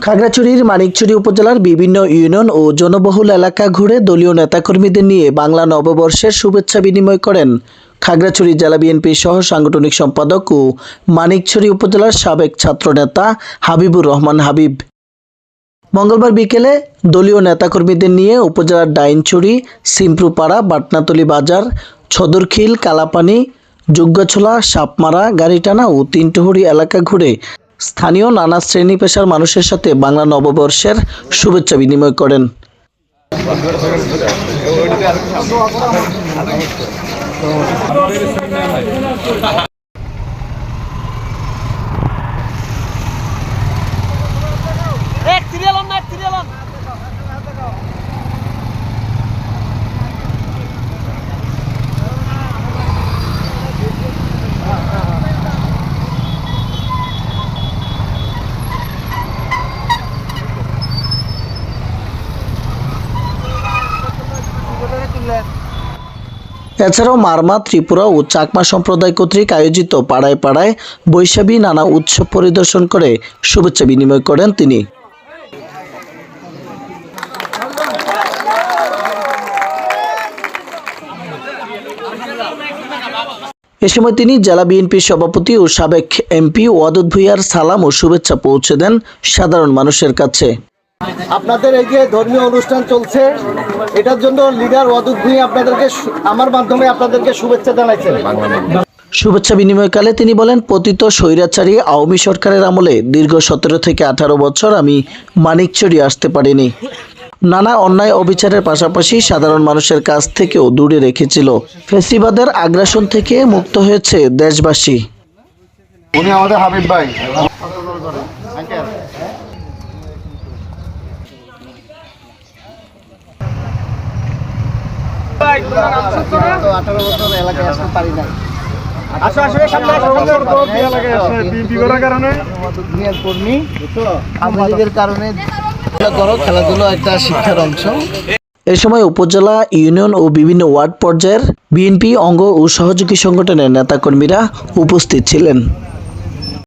খাগড়াছড়ির মানিকছড়ি উপজেলার বিভিন্ন ইউনিয়ন ও জনবহুল এলাকা ঘুরে দলীয় নেতাকর্মীদের নিয়ে বাংলা নববর্ষের শুভেচ্ছা বিনিময় করেন খাগড়াছড়ি জেলা বিএনপির সহ সাংগঠনিক সম্পাদক ও মানিকছড়ি উপজেলার সাবেক ছাত্রনেতা হাবিবুর রহমান হাবিব। মঙ্গলবার বিকেলে দলীয় নেতাকর্মীদের নিয়ে উপজেলার ডাইনছড়ি, সিমপ্রুপাড়া, বাটনাতলি বাজার, ছদরখিল, কালাপানি যুগ্গাছোলা সাপমারা, গাড়িটানা ও তিনটুহুরি এলাকা ঘুরে স্থানীয় নানা শ্রেণি পেশার মানুষের সাথে বাংলা নববর্ষের শুভেচ্ছা বিনিময় করেন। এছাড়াও মারমা, ত্রিপুরা ও চাকমা সম্প্রদায় কর্তৃক আয়োজিত পাড়ায় পাড়ায় বৈশাখী নানা উৎসব পরিদর্শন করে শুভেচ্ছা বিনিময় করেন তিনি। এ সময় তিনি জেলা বিএনপির সভাপতি ও সাবেক এমপি ওয়াদুদ ভুইয়ার সালাম ও শুভেচ্ছা পৌঁছে দেন সাধারণ মানুষের কাছে। আপনাদের এই যে ধর্মীয় অনুষ্ঠান চলছে এটার জন্য লিডার ওয়াদুদ ভুঁইয়া আপনাদেরকে আমার মাধ্যমে আপনাদেরকে শুভেচ্ছা জানাইছেন। শুভেচ্ছা বিনিময়কালে তিনি বলেন পতিত স্বৈরাচারী আওয়ামী সরকারের আমলে দীর্ঘ সতেরো থেকে আঠারো বছর আমি মানিকচুরি আসতে পারিনি। নানা অন্যায় অবিচারের পাশাপাশি সাধারণ মানুষের কাছ থেকেও দূরে রেখেছিল। ফেসিবাদের আগ্রাসন থেকে মুক্ত হয়েছে দেশবাসী। উনি আমাদের হাবিব ভাই। আঠারো বছর এলাকায় আসতে পারি নাই। খেলাধুলা একটা শিক্ষার অংশ। এ সময় উপজেলা ইউনিয়ন ও বিভিন্ন ওয়ার্ড পর্যায়ের বিএনপি অঙ্গ ও সহযোগী সংগঠনের নেতাকর্মীরা উপস্থিত ছিলেন।